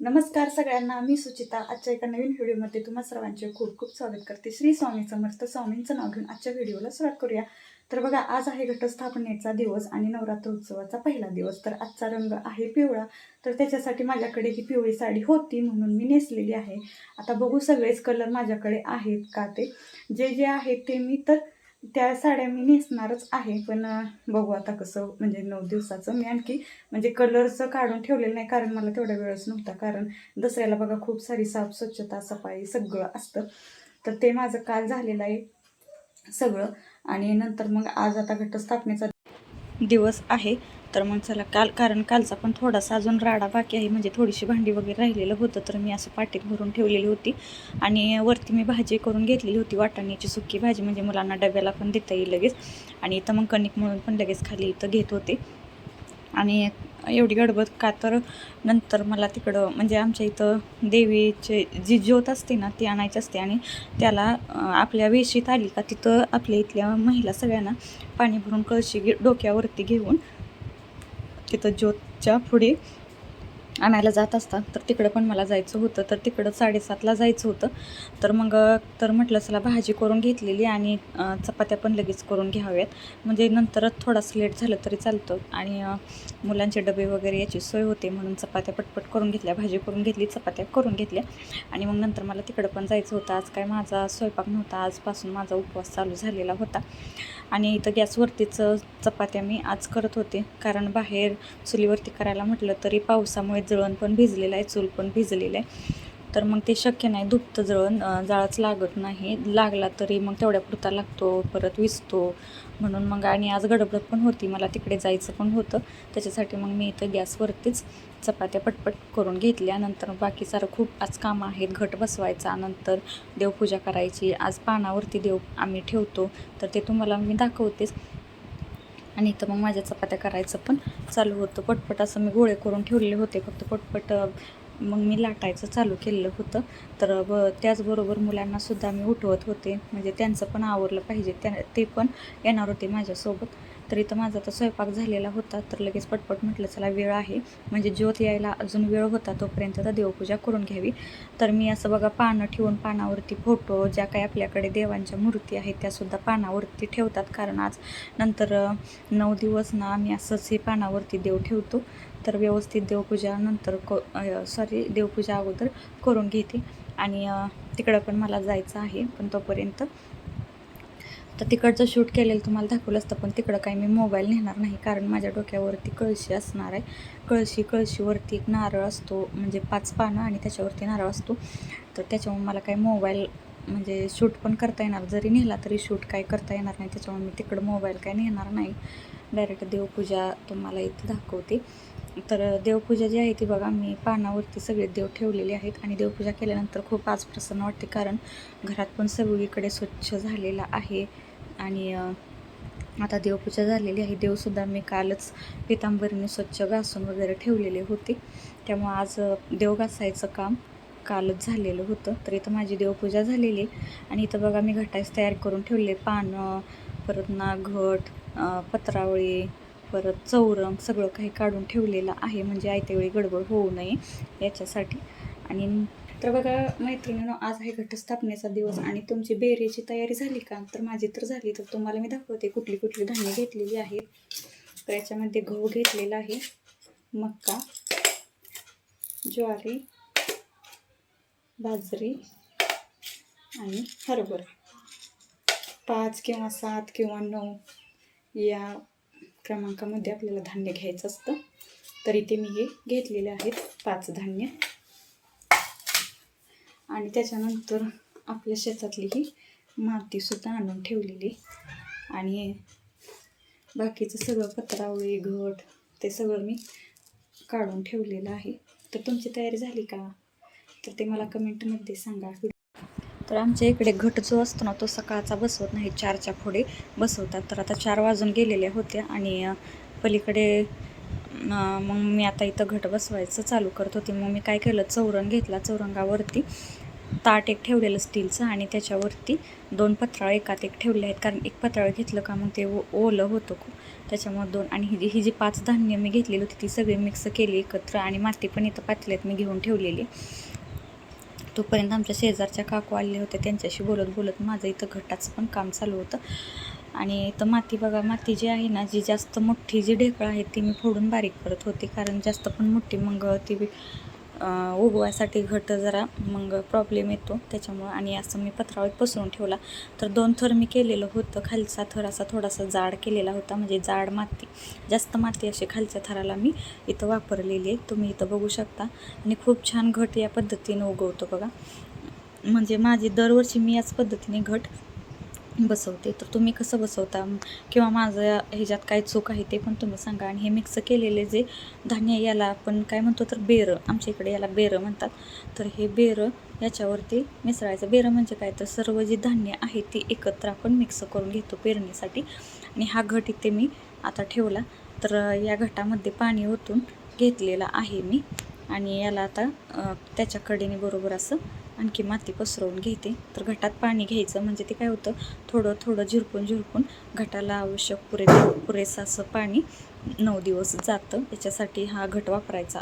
नमस्कार सगळ्यांना मी सुचिता. आजच्या एका नवीन व्हिडिओमध्ये तुम्हा सर्वांचे खूप खूप स्वागत करते. श्री स्वामी समर्थ स्वामींचं नाव घेऊन आजच्या व्हिडिओला सुरुवात करूया. तर बघा आज आहे घटस्थापनेचा दिवस आणि नवरात्र उत्सवाचा पहिला दिवस. तर आजचा रंग आहे पिवळा. तर त्याच्यासाठी माझ्याकडे ही पिवळी साडी होती म्हणून मी नेसलेली आहे. आता बघू सगळेच कलर माझ्याकडे आहेत का ते. जे जे आहेत ते मी तर त्या साड्या मी नेसणारच आहे पण बघू आता कसं म्हणजे नऊ दिवसाचं मी आणखी म्हणजे कलरचं काढून ठेवलेलं नाही कारण मला तेवढा वेळच नव्हता. कारण दसऱ्याला बघा खूप सारी साफ स्वच्छता सफाई सगळं असतं. तर ते माझं काल झालेलं आहे सगळं. आणि नंतर मग आज आता घटस्थापनेचा दिवस आहे. तर मग चला काल कारण कालचा पण थोडासा अजून राडा बाकी आहे म्हणजे थोडीशी भांडी वगैरे राहिलेलं होतं तर मी असं पाटीत भरून ठेवलेली होती. आणि वरती मी भाजी करून घेतलेली होती वाटाण्याची सुकी भाजी म्हणजे मुलांना डब्याला पण देता येईल लगेच. आणि इथं मग कणिक म्हणून पण लगेच खाली इथं घेत होते. आणि एवढी गडबड का तर नंतर मला तिकडं म्हणजे आमच्या इथं देवीचे जी ज्योत असते ना ती आणायची असते. आणि त्याला आपल्या वेशीत आली का तिथं आपल्या इथल्या महिला सगळ्यांना पाणी भरून कळशी घे डोक्यावरती घेऊन तिथं ज्योतच्या पुढे आणायला जात असतात. तर तिकडं पण मला जायचं होतं. तर तिकडं साडेसातला जायचं होतं. तर मग तर म्हटलं चला भाजी करून घेतलेली आणि चपात्या पण लगेच करून घ्याव्यात. म्हणजे नंतरच थोडासा लेट झालं तरी चालतं. आणि मुलांचे डबे वगैरे याची सोय होते म्हणून चपात्या पटपट करून घेतल्या. भाजी करून घेतली चपात्या करून घेतल्या. आणि मग नंतर मला तिकडं पण जायचं होतं. आज काय माझा स्वयंपाक नव्हता. आजपासून माझा उपवास चालू झालेला होता. आणि इथं गॅसवरतीच चपात्या मी आज करत होते. कारण बाहेर चुलीवरती करायला म्हटलं तरी पावसामुळे जळण पण भिजलेलं आहे चूल पण भिजलेलं आहे. तर मग ते शक्य नाही दुपतं जळण जाळच लागत नाही. लागला तरी मग तेवढ्या पुरता लागतो परत विजतो म्हणून मग आणि आज गडबड पण होती मला तिकडे जायचं पण होतं. त्याच्यासाठी मग मी इथं गॅसवरतीच चपात्या पटपट करून घेतल्या. नंतर बाकी सारं खूप आज कामं आहेत घट बसवायचा नंतर देवपूजा करायची. आज पानावरती देव आम्ही ठेवतो. तर ते तुम्हाला मी दाखवतेच. आणि इथं मग माझ्या चपात्या करायचं पण चालू होतं. पटपट असं मी गोळे करून ठेवलेले होते. फक्त पटपट मग मी लाटायचं चालू केलेलं होतं. तर ब त्याचबरोबर मुलांनासुद्धा मी उठवत होते. म्हणजे त्यांचं पण आवरलं पाहिजे. त्या ते पण येणार होते माझ्यासोबत. तर इथं माझा तर स्वयंपाक झालेला होता तर लगेच पटपट म्हटलं चला वेळ आहे. म्हणजे ज्योत यायला अजून वेळ होता तोपर्यंत तर देवपूजा करून घ्यावी. तर मी असं बघा पानं ठेवून पानावरती फोटो ज्या काही आपल्याकडे देवांच्या मूर्ती आहेत त्यासुद्धा पानावरती ठेवतात. कारण आज नंतर नऊ दिवस ना आम्ही असंच हे पानावरती देव ठेवतो. तर व्यवस्थित देवपूजा नंतर को सॉरी देवपूजा अगोदर करून घेते. आणि तिकडं पण मला जायचं आहे पण तोपर्यंत तर तिकडचं शूट केलेलं तुम्हाला दाखवलं असतं पण तिकडं काही मी मोबाईल नेणार नाही कारण माझ्या डोक्यावरती कळशी असणार आहे. कळशी कळशीवरती एक नारळ असतो म्हणजे पाच पानं आणि त्याच्यावरती नारळ असतो. तर त्याच्यामुळे मला काही मोबाईल म्हणजे शूट पण करता येणार जरी नेला तरी शूट काय करता येणार नाही त्याच्यामुळे मी तिकडं मोबाईल काय नेणार नाही. डायरेक्ट देवपूजा तुम्हाला इथे दाखवते. तर देवपूजा जी आहे ती बघा मी पानावरती सगळे देव ठेवलेले आहेत आणि देवपूजा केल्यानंतर खूप आज प्रसन्न वाटते कारण घरात पण सगळीकडे स्वच्छ झालेला आहे. आणि आता देवपूजा झालेली आहे. देवसुद्धा मी कालच पितांबरीने स्वच्छ घासून वगैरे ठेवलेले होते. त्यामुळे आज देव घासायचं काम कालच झालेलं होतं. तर इथं माझी देवपूजा झालेली आहे. आणि इथं बघा मी घटायस तयार करून ठेवले पानं परत ना घट पत्रावळी परत चौरंग सगळं काही काढून ठेवलेलं आहे. म्हणजे आयत्यावेळी गडबड होऊ नये याच्यासाठी. आणि तर बघा मैत्रिणीनो आज आहे घटस्थापनेचा दिवस आणि तुमची बेरीची तयारी झाली का? तर माझी तर झाली. तर तुम्हाला मी दाखवते कुठली कुठली धान्य घेतलेली आहेत तर याच्यामध्ये गहू घेतलेला आहे. मक्का ज्वारी बाजरी आणि हरभरा. पाच किंवा सात किंवा नऊ या क्रमांकामध्ये आपल्याला धान्य घ्यायचं असतं. तरी ते मी हे घेतलेले आहेत पाच धान्य. आणि त्याच्यानंतर आपल्या शेतातली ही मातीसुद्धा आणून ठेवलेली. आणि बाकीचं सगळं पत्रावळी घट ते सगळं मी काढून ठेवलेलं आहे. तर तुमची तयारी झाली का? तर ते मला कमेंटमध्ये सांगा. तर आमच्या इकडे घट जो असतो ना तो सकाळचा बसवत नाही चारच्या पुढे बसवतात. तर आता चार वाजून गेलेल्या होत्या आणि पलीकडे मग मी आता इथं घट बसवायचं चालू करत होते. मग मी काय केलं? चौरंग घेतला. चौरंगावरती ताट एक ठेवलेलं स्टीलचं आणि त्याच्यावरती दोन पत्राळ एकात एक ठेवले आहेत. कारण एक पत्राळ घेतलं का मग ते ओ- ओलं होतं खूप. त्याच्यामुळे दोन आणि ही जी ही जी पाच धान्य मी घेतलेली होती ती सगळी मिक्स केली एकत्र आणि माती पण इथं पातेल्यात मी घेऊन ठेवलेली. तोपर्यंत आमच्या शेजारच्या काकू आले होते. त्यांच्याशी बोलत बोलत माझं इथं घटाचं पण काम चालू होतं. आणि इथं माती बघा माती जी आहे ना जी जास्त मोठी जी ढेकळं आहे ती मी फोडून बारीक करत होते. कारण जास्त पण मोठी मग ती उगवायसाठी घट जरा मग प्रॉब्लेम येतो. त्याच्यामुळं आणि असं मी पत्रावळीत पसरून ठेवला. तर दोन थर मी केलेलं होतं. खालचा थर असा थोडासा जाड केलेला होता. म्हणजे जाड माती जास्त माती अशी खालच्या थराला मी इथं वापरलेली आहे. तुम्ही इथं बघू शकता. आणि खूप छान घट या पद्धतीने उगवतो बघा. म्हणजे माझी दरवर्षी मी याच पद्धतीने घट बसवते. तर तुम्ही कसं बसवता? किंवा माझं ह्याच्यात काय चूक आहे ते पण तुम्ही सांगा. आणि हे मिक्स केलेले जे धान्य याला आपण काय म्हणतो तर बेरं. आमच्या इकडे याला बेरं म्हणतात. तर हे बेरं याच्यावरती मिसळायचं. बेरं म्हणजे काय? तर सर्व जी धान्य आहे ती एकत्र आपण मिक्स करून घेतो पेरणीसाठी. आणि हा घट इथे मी आता ठेवला. तर या घटामध्ये पाणी ओतून घेतलेलं आहे मी. आणि याला आता त्याच्याकडेने त्याच्या कडेने बरोबर असं आणखी माती पसरवून घेते. तर घटात पाणी घ्यायचं म्हणजे ते काय होतं? थोडं थोडं झिरपून झिरपून घटाला आवश्यक पुरे पुरेसं असं पाणी नऊ दिवस जातं. याच्यासाठी हा घट वापरायचा.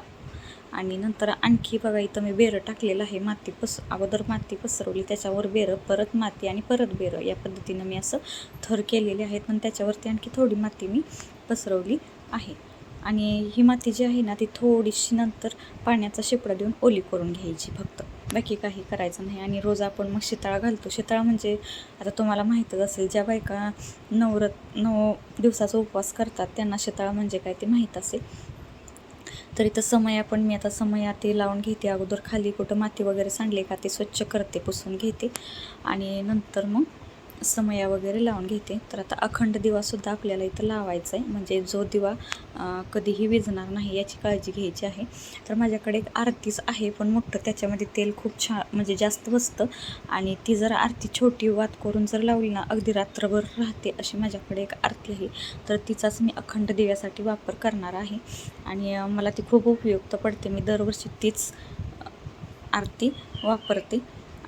आणि नंतर आणखी बघा इथं मी बेरं टाकलेलं आहे. माती पस अगोदर माती पसरवली त्याच्यावर बेरं परत माती आणि परत बेरं. या पद्धतीनं मी असं थर केलेले आहेत. पण त्याच्यावरती आणखी थोडी माती मी पसरवली आहे. आणि ही माती जी आहे ना ती थोडीशी नंतर पाण्याचा शेपडा देऊन ओली करून घ्यायची फक्त. बाकी काही करायचं नाही. आणि रोज आपण मग शिताळा घालतो. शिताळा म्हणजे आता तुम्हाला माहीतच असेल ज्या बायका नवरत नऊ दिवसाचा उपवास करतात त्यांना शिताळा म्हणजे काय ते माहीत असेल. तर इथं समया पण मी आता समया ते लावून घेते. अगोदर खाली कुठं माती वगैरे सांडले का ते स्वच्छ करते पुसून घेते. आणि नंतर मग समया वगैरे लावून घेते. तर आता अखंड दिवासुद्धा आपल्याला इथं लावायचा आहे. म्हणजे जो दिवा कधीही विजणार नाही याची काळजी घ्यायची आहे. तर माझ्याकडे एक आरतीच आहे पण मोठं त्याच्यामध्ये तेल खूप छान म्हणजे जास्त बसतं. आणि ती जर आरती छोटी वात करून जर लावली ना अगदी रात्रभर राहते अशी माझ्याकडे एक आरती आहे. तर तिचाच मी अखंड दिव्यासाठी वापर करणार आहे. आणि मला ती खूप उपयुक्त पडते. मी दरवर्षी तीच आरती वापरते.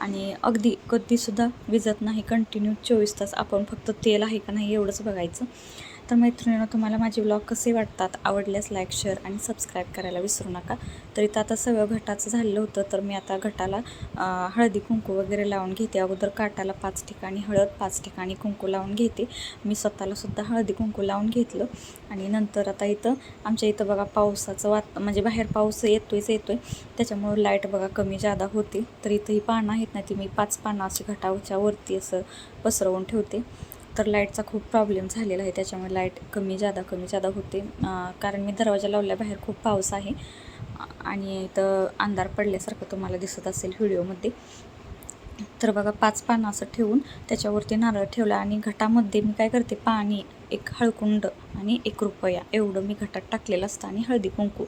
आणि अगदी कधीसुद्धा विजत नाही कंटिन्यू चोवीस तास आपण फक्त तेल आहे का नाही एवढंच बघायचं. तर मैत्रिणीनं तुम्हाला माझे ब्लॉग कसे वाटतात आवडल्यास लाईक शेअर आणि सबस्क्राईब करायला विसरू नका. तर इथं आता सगळं घटाचं झालेलं होतं तर मी आता घटाला हळदी कुंकू वगैरे लावून घेते. अगोदर काटाला पाच ठिकाणी हळद पाच ठिकाणी कुंकू लावून घेते. मी स्वतःला सुद्धा हळदी कुंकू लावून घेतलं. आणि नंतर आता इथं आमच्या इथं बघा पावसाचं वात म्हणजे बाहेर पाऊस येतोयच येतोय. त्याच्यामुळं लाइट बघा कमी जादा होते. तर इथं ही पानं आहेत ना ती मी पाच पानं अशी घटावच्या वरती असं पसरवून ठेवते. तर लाईटचा खूप प्रॉब्लेम झालेला आहे. त्याच्यामुळे लाइट कमी जादा कमी जादा होते. कारण मी दरवाजा लावल्या बाहेर खूप पाऊस आहे. आणि इथं अंधार पडल्यासारखं तुम्हाला दिसत असेल व्हिडिओमध्ये. तर बघा पाच पानं असं ठेवून त्याच्यावरती नारळ ठेवला आणि घटामध्ये मी काय करते पाणी एक हळकुंड आणि एक रुपया एवढं मी घटात टाकलेलं असतं आणि हळदी कुंकू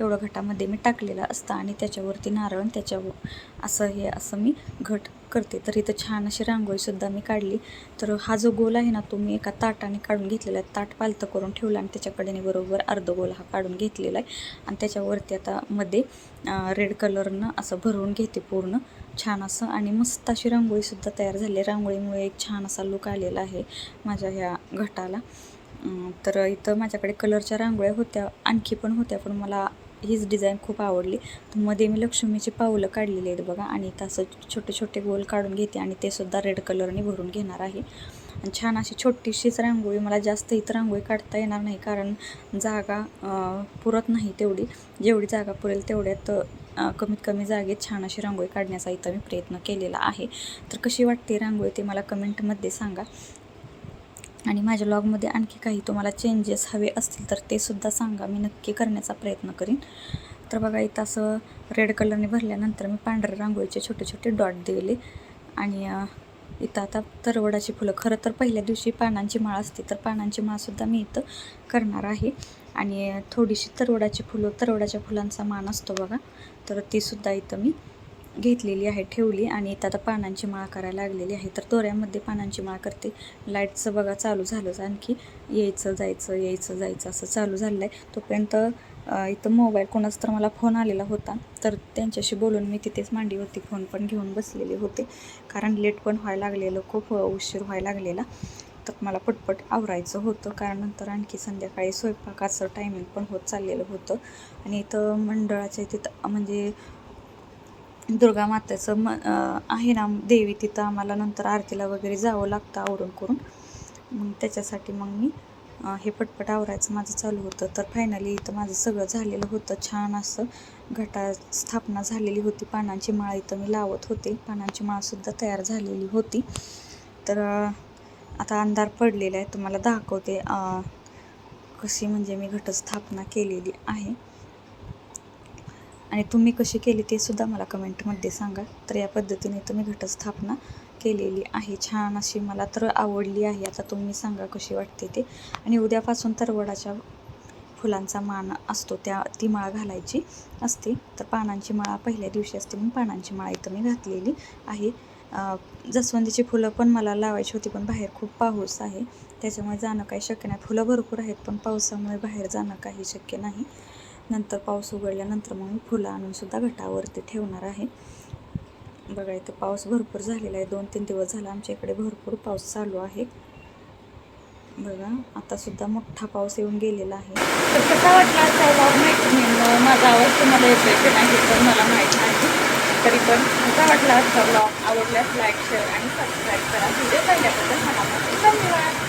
एवढं घटामध्ये मी टाकलेलं असतं आणि त्याच्यावरती नारळ त्याच्यावर असं हे असं मी घट करते. तर इथं छान अशी रांगोळीसुद्धा मी काढली. तर हा जो गोल आहे ना तो मी एका ताटाने काढून घेतलेला आहे. ताट पालतं करून ठेवला आणि त्याच्याकडेने बरोबर अर्ध गोल हा काढून घेतलेला आहे. आणि त्याच्यावरती आता मध्ये रेड कलरनं असं भरून घेते पूर्ण. छान असं आणि मस्त अशी रांगोळीसुद्धा तयार झाली. आहे रांगोळीमुळे एक छान असा लुक आलेला आहे माझ्या ह्या घटाला. तर इथं माझ्याकडे कलरच्या रांगोळ्या होत्या आणखी पण होत्या पण मला हीच डिझाईन खूप आवडली. तर मध्ये मी लक्ष्मीची पावलं काढलेली आहेत बघा आणि इथं असं छोटे छोटे गोल काढून घेते आणि ते सुद्धा रेड कलरने भरून घेणार आहे. आणि छान अशी छोटीशीच रांगोळी मला जास्त इथं रांगोळी काढता येणार नाही कारण जागा पुरत नाही तेवढी. जेवढी जागा पुरेल तेवढ्यात कमीत कमी जागेत छान अशी रांगोळी काढण्याचा इथं मी प्रयत्न केलेला आहे. तर कशी वाटते रांगोळी ते मला कमेंटमध्ये सांगा. आणि माझ्या लॉगमध्ये आणखी काही तुम्हाला चेंजेस हवे असतील तर ते सुद्धा सांगा. मी नक्की करण्याचा प्रयत्न करीन. तर बघा इथं असं रेड कलरने भरल्यानंतर मी पांढऱ्या रांगोळीचे छोटे छोटे डॉट दिले. आणि इथं आता तरवडाची फुलं. खरं तर पहिल्या दिवशी पानांची माळ असते तर पानांची माळसुद्धा मी इथं करणार आहे. आणि थोडीशी तरवडाची फुलं तरवडाच्या फुलांचा मान असतो बघा. तर तीसुद्धा इथं मी घेतलेली आहे ठेवली. आणि इथं आता पानांची माळ करायला लागलेली आहे. तर दोऱ्यामध्ये पानांची माळ करते. लाईटचं बघा चालू झालंच आणखी. यायचं जायचं यायचं जायचं असं चालू झालं आहे तोपर्यंत इथं मोबाईल कोणाचा तर मला फोन आलेला होता. तर त्यांच्याशी बोलून मी तिथेच मांडीवरती फोन पण घेऊन बसलेले होते. कारण लेट पण व्हायला लागलेलं खूप उशीर व्हायला लागलेला. तक मला पटपट आवरायचं होतं. कारण नंतर आणखी संध्याकाळी स्वयंपाकाचं टायमिंग पण होत चाललेलं होतं. आणि इथं मंडळाच्या तिथं म्हणजे दुर्गा मातेचं म आहे ना देवी तिथं आम्हाला नंतर आरतीला वगैरे जावं लागतं आवरून करून. मग त्याच्यासाठी मग मी हे पटपट आवरायचं माझं चालू होतं. तर फायनली इथं माझं सगळं झालेलं होतं. छान असं घटा स्थापना झालेली होती. पानांची माळ इथं मी लावत होते. पानांची माळसुद्धा तयार झालेली होती. तर आता अंधार पडलेला आहे तुम्हाला दाखवते कशी म्हणजे मी घटस्थापना केलेली आहे. आणि तुम्ही कशी केली ते सुद्धा मला कमेंटमध्ये सांगा. तर या पद्धतीने तुम्ही घटस्थापना केलेली आहे. छान अशी मला तर आवडली आहे. आता तुम्ही सांगा कशी वाटते ते. आणि उद्यापासून तरवडाच्या फुलांचा मान असतो त्या ती माळ घालायची असते. तर पानांची माळा पहिल्या दिवशी असते म्हणून पानांची माळा इथं मी घातलेली आहे. जास्वंदीची फुलं पण मला लावायची होती पण बाहेर खूप पाऊस आहे. त्याच्यामुळे जाणं काही शक्य नाही. फुलं भरपूर आहेत पण पावसामुळे बाहेर जाणं काही शक्य नाही. नंतर पाऊस उघडल्यानंतर मग मी फुलं आणूनसुद्धा घटावरती ठेवणार आहे. बघा इथं पाऊस भरपूर झालेला आहे. दोन तीन दिवस झाला आमच्या इकडे भरपूर पाऊस चालू आहे. बघा आतासुद्धा मोठा पाऊस येऊन गेलेला आहे. तर कसा वाटला माहिती नाही. माझा आवाज तुम्हाला येतोय की नाही तर मला माहीत नाही. तरी पण कसा वाटला असता ब्लॉग आवडल्यास लाईक शेअर आणि सबस्क्राईब करा. व्हिडिओ पाहिल्याबद्दल मनापासून धन्यवाद.